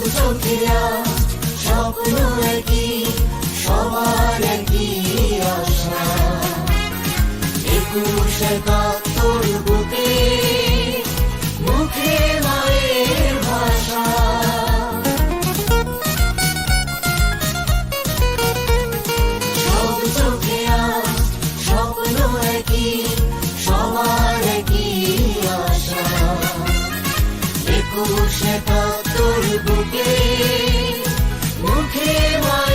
সব স্বপ্ন একই সবার একই আশা। একুশ একাত্তর একুশে তোর বুকে মুখে মা